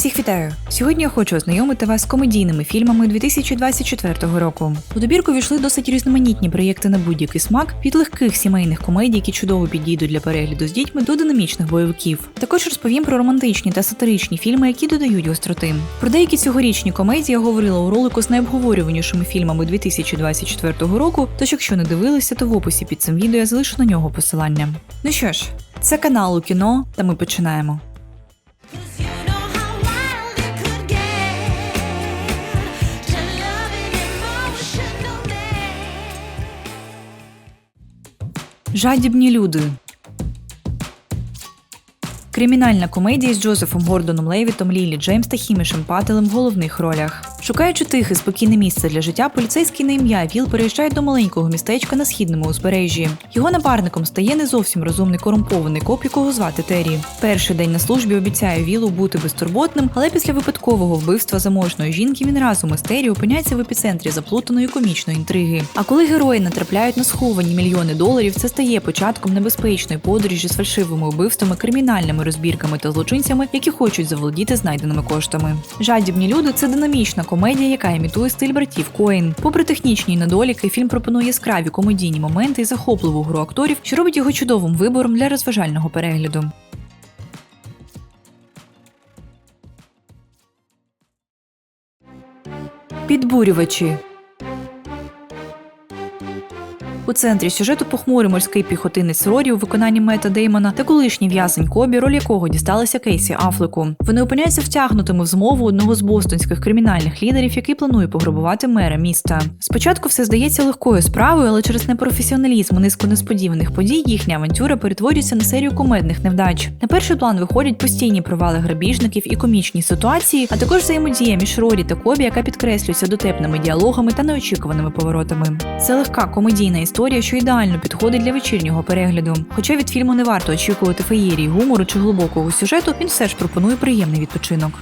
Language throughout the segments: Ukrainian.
Всіх вітаю! Сьогодні я хочу ознайомити вас з комедійними фільмами 2024 року. У добірку війшли досить різноманітні проєкти на будь-який смак від легких сімейних комедій, які чудово підійдуть для перегляду з дітьми, до динамічних бойовиків. Також розповім про романтичні та сатиричні фільми, які додають гостроти. Про деякі цьогорічні комедії я говорила у ролику з найобговорюванішими фільмами 2024 року. Тож, якщо не дивилися, то в описі під цим відео я залишу на нього посилання. Ну що ж, це канал у кіно, та ми починаємо. Жадібні люди. Кримінальна комедія з Джозефом Гордоном Левітом, Лілі Джеймс та Хімішем Пателем в головних ролях. Шукаючи тихе, спокійне місце для життя, поліцейський на ім'я Віл переїжджає до маленького містечка на східному узбережжі. Його напарником стає не зовсім розумний корумпований коп, якого звати Террі. Перший день на службі обіцяє Вілу бути безтурботним, але після випадкового вбивства заможної жінки він разом із Террі опиняється в епіцентрі заплутаної комічної інтриги. А коли герої натрапляють на сховані мільйони доларів, це стає початком небезпечної подорожі з фальшивими вбивствами, кримінальними розбірками та злочинцями, які хочуть заволодіти знайденими коштами. Жадібні люди це динамічна комедія, яка імітує стиль братів Коін. Попри технічні недоліки, фільм пропонує яскраві комедійні моменти і захопливу гру акторів, що робить його чудовим вибором для розважального перегляду. Підбурювачі у центрі сюжету похмурий морський піхотинець Рорі у виконанні Мета Деймона та колишній в'язень Кобі, роль якого дісталася Кейсі Афлеку. Вони опиняються втягнутими в змову одного з бостонських кримінальних лідерів, який планує пограбувати мера міста. Спочатку все здається легкою справою, але через непрофесіоналізм і низку несподіваних подій їхня авантюра перетворюється на серію комедних невдач. На перший план виходять постійні провали грабіжників і комічні ситуації, а також взаємодія між Рорі та Кобі, яка підкреслюється дотепними діалогами та неочікуваними поворотами. Це легка комедійна історія, що ідеально підходить для вечірнього перегляду. Хоча від фільму не варто очікувати феєрії гумору чи глибокого сюжету, він все ж пропонує приємний відпочинок.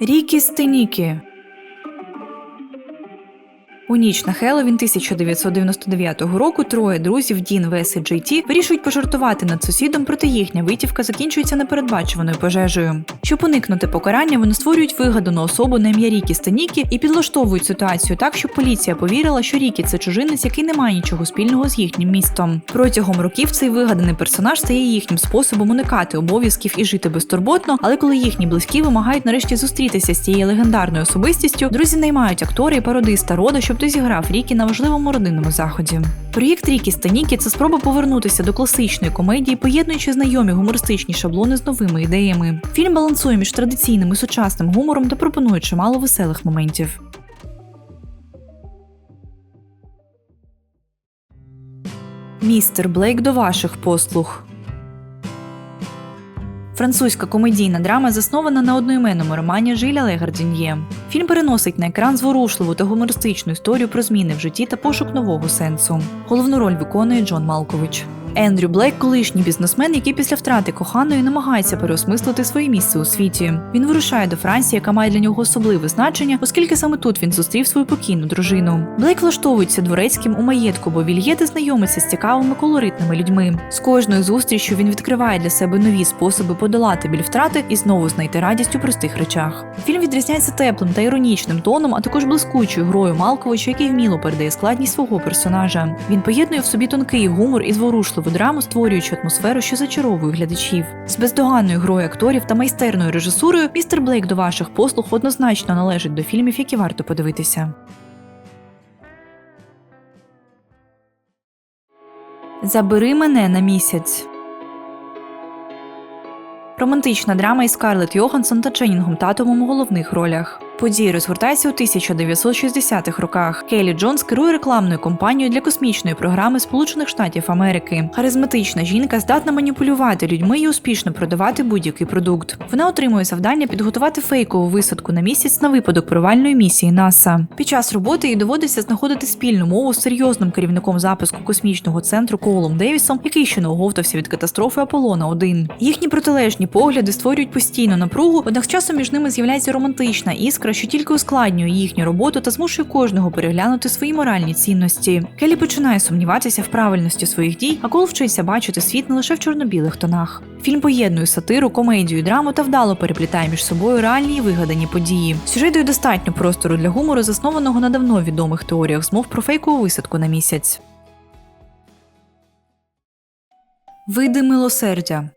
Рікі Стенікі у ніч на Хеллоуін 1999 року троє друзів Дін, Вес і Джей Ті вирішують пожартувати над сусідом, проте їхня витівка закінчується непередбачуваною пожежею. Щоб уникнути покарання, вони створюють вигадану особу на ім'я Рікі Станікі і підлаштовують ситуацію так, щоб поліція повірила, що Рікі це чужинець, який не має нічого спільного з їхнім містом. Протягом років цей вигаданий персонаж стає їхнім способом уникати обов'язків і жити безтурботно. Але коли їхні близькі вимагають нарешті зустрітися з цією легендарною особистістю, друзі наймають актора і пародиста рода, щоб той зіграв Рікі на важливому родинному заході. Проєкт Рікі Станікі це спроба повернутися до класичної комедії, поєднуючи знайомі гумористичні шаблони з новими ідеями. Фільм балансує між традиційним і сучасним гумором та пропонує чимало веселих моментів. Містер Блейк до ваших послуг. Французька комедійна драма заснована на одноіменному романі Жиля Легардін'є. Фільм переносить на екран зворушливу та гумористичну історію про зміни в житті та пошук нового сенсу. Головну роль виконує Джон Малкович. Ендрю Блейк колишній бізнесмен, який після втрати коханої намагається переосмислити своє місце у світі. Він вирушає до Франції, яка має для нього особливе значення, оскільки саме тут він зустрів свою покійну дружину. Блейк влаштовується дворецьким у маєтку, бо Вільєте знайомиться з цікавими колоритними людьми. З кожною зустрічю він відкриває для себе нові способи подолати біль втрати і знову знайти радість у простих речах. Фільм відрізняється теплим та іронічним тоном, а також блискучою грою Малковича, який вміло передає складність свого персонажа. Він поєднує в собі тонкий гумор і зворушливу драму, створюючи атмосферу, що зачаровує глядачів. З бездоганною грою акторів та майстерною режисурою містер Блейк до ваших послуг однозначно належить до фільмів, які варто подивитися. Забери мене на місяць. Романтична драма із Скарлетт Йоханссон та Ченнінгом Татумом у головних ролях. Події розгортаються у 1960-х роках. Келі Джонс керує рекламною компанією для космічної програми Сполучених Штатів Америки. Харизматична жінка здатна маніпулювати людьми і успішно продавати будь-який продукт. Вона отримує завдання підготувати фейкову висадку на місяць на випадок провальної місії НАСА. Під час роботи їй доводиться знаходити спільну мову з серйозним керівником запуску космічного центру Колом Девісом, який ще не оговтався від катастрофи Аполлона 1 Їхні протилежні погляди створюють постійну напругу, однак часом між ними з'являється романтична іскра, атмосфера, що тільки ускладнює їхню роботу та змушує кожного переглянути свої моральні цінності. Келі починає сумніватися в правильності своїх дій, а Кол вчиться бачити світ не лише в чорно-білих тонах. Фільм поєднує сатиру, комедію, драму та вдало переплітає між собою реальні і вигадані події. Сюжет дає достатньо простору для гумору, заснованого на давно відомих теоріях змов про фейкову висадку на місяць. Види милосердя.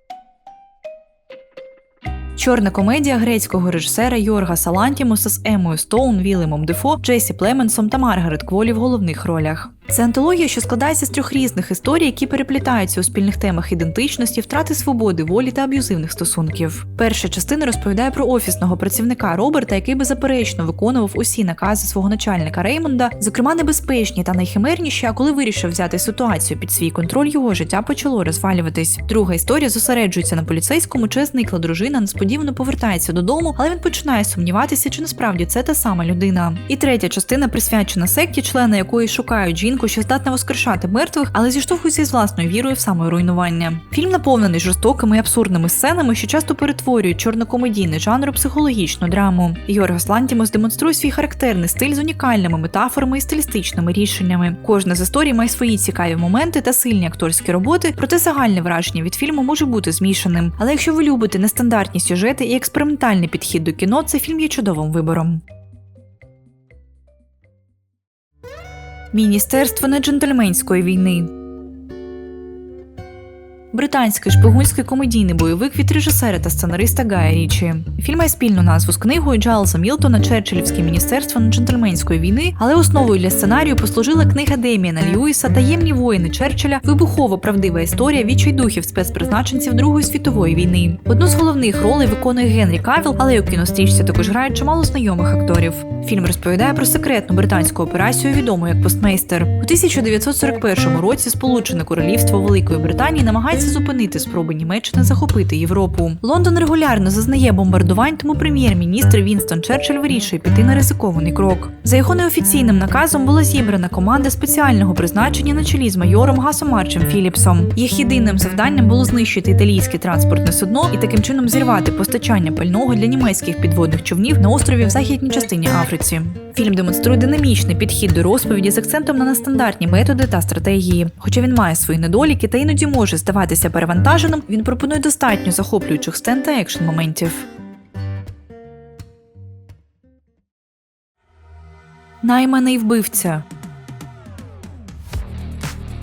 Чорна комедія грецького режисера Йорга Салантімуса з Емою Стоун, Вілемом Дефо, Джесі Племенсом та Маргарет Кволі в головних ролях. Це антологія, що складається з трьох різних історій, які переплітаються у спільних темах ідентичності, втрати свободи, волі та аб'юзивних стосунків. Перша частина розповідає про офісного працівника Роберта, який беззаперечно виконував усі накази свого начальника Реймонда, зокрема небезпечні та найхимерніші. А коли вирішив взяти ситуацію під свій контроль, його життя почало розвалюватись. Друга історія зосереджується на поліцейському, чи зникла дружина, несподівано повертається додому, але він починає сумніватися, чи насправді це та сама людина. І третя частина присвячена секті, члени якої шукають жінку, що здатна воскрешати мертвих, але зіштовхується з власною вірою в саморуйнування. Фільм наповнений жорстокими і абсурдними сценами, що часто перетворюють чорнокомедійний жанр у психологічну драму. Йоргас Лантімос демонструє свій характерний стиль з унікальними метафорами і стилістичними рішеннями. Кожна з історій має свої цікаві моменти та сильні акторські роботи, проте загальне враження від фільму може бути змішаним. Але якщо ви любите нестандартні сюжети і експериментальний підхід до кіно, цей фільм є чудовим вибором. Міністерство неджентльменської війни. Британський шпигунський комедійний бойовик від режисера та сценариста Гая Річі. Фільм має спільну назву з книгою Джайлса Мілтона Черчиллівське міністерство неджентльменської війни, але основою для сценарію послужила книга Деміана Льюіса Таємні воїни Черчилля вибухово правдива історія відчайдухів спецпризначенців Другої світової війни. Одну з головних ролей виконує Генрі Кавіл, але й у кінострічці також грають чимало знайомих акторів. Фільм розповідає про секретну британську операцію, відому як постмейстер. У 1941 році Сполучене Королівство Великої Британії намагається зупинити спроби Німеччини захопити Європу. Лондон регулярно зазнає бомбардувань, тому прем'єр-міністр Вінстон Черчилль вирішує піти на ризикований крок. За його неофіційним наказом була зібрана команда спеціального призначення на чолі з майором Гасом Марчем Філіпсом. Їх єдиним завданням було знищити італійське транспортне судно і таким чином зірвати постачання пального для німецьких підводних човнів на острові в західній частині Африці. Фільм демонструє динамічний підхід до розповіді з акцентом на нестандартні методи та стратегії. Хоча він має свої недоліки та іноді може здаватися перевантаженим, він пропонує достатньо захоплюючих сцен та екшн моментів. Найманий вбивця.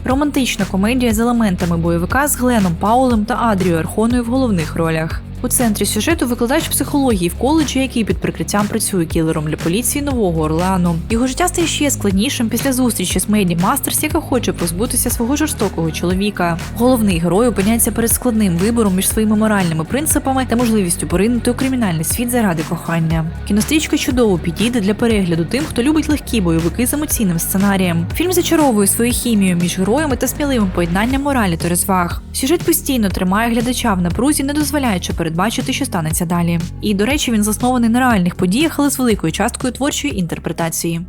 Романтична комедія з елементами бойовика з Гленом Паулем та Адрією Архоною в головних ролях. У центрі сюжету викладач психології в коледжі, який під прикриттям працює кілером для поліції Нового Орлеану. Його життя стає ще складнішим після зустрічі з Мейді Мастерс, яка хоче позбутися свого жорстокого чоловіка. Головний герой опиняється перед складним вибором між своїми моральними принципами та можливістю поринути у кримінальний світ заради кохання. Кінострічка чудово підійде для перегляду тим, хто любить легкі бойовики з емоційним сценарієм. Фільм зачаровує своєю хімією між героями та сміливим поєднанням моралі та розваг. Сюжет постійно тримає глядача в напрузі, не дозволяючи передбачити, що станеться далі. І, до речі, він заснований на реальних подіях, але з великою часткою творчої інтерпретації.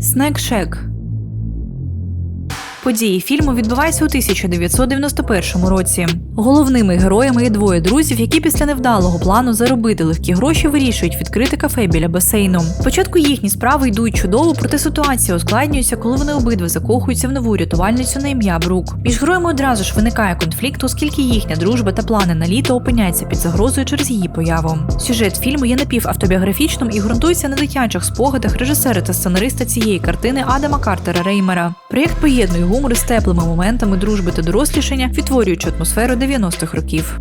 Снек Шек Події фільму відбуваються у 1991 році. Головними героями є двоє друзів, які після невдалого плану заробити легкі гроші вирішують відкрити кафе біля басейну. Спочатку їхні справи йдуть чудово, проте ситуація ускладнюється, коли вони обидва закохуються в нову рятувальницю на ім'я Брук. Між героями одразу ж виникає конфлікт, оскільки їхня дружба та плани на літо опиняються під загрозою через її появу. Сюжет фільму є напівавтобіографічним і ґрунтується на дитячих спогадах режисера та сценариста цієї картини Адама Картера Реймера. Проєкт поєднує гумор з теплими моментами дружби та дорослішання, відтворюючи атмосферу 90-х років.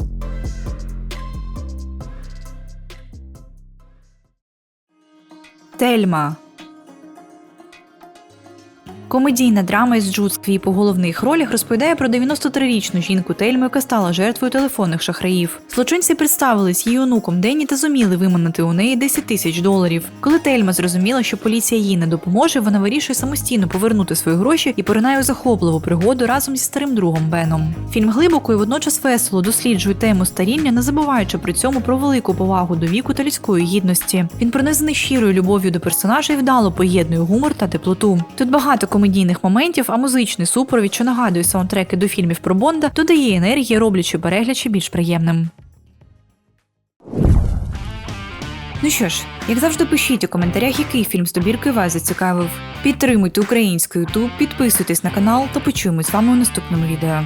Тельма Комедійна драма із Джуд Сквіп у головних ролях розповідає про 93-річну жінку Тельму, яка стала жертвою телефонних шахраїв. Злочинці представились її онуком Денні та зуміли виманити у неї 10 тисяч доларів. Коли Тельма зрозуміла, що поліція їй не допоможе, вона вирішує самостійно повернути свої гроші і поринає у захопливу пригоду разом зі старим другом Беном. Фільм глибоко і водночас весело досліджує тему старіння, не забуваючи при цьому про велику повагу до віку та людської гідності. Він пронизаний щирою любов'ю до персонажа і вдало поєднує гумор та теплоту. Тут багато комедійних моментів, а музичний супровід, що нагадує саундтреки до фільмів про Бонда, додає енергії, роблячи переглячі більш приємним. Ну що ж, як завжди, пишіть у коментарях, який фільм з добірки вас зацікавив. Підтримуйте український YouTube, підписуйтесь на канал та почуємось з вами у наступному відео.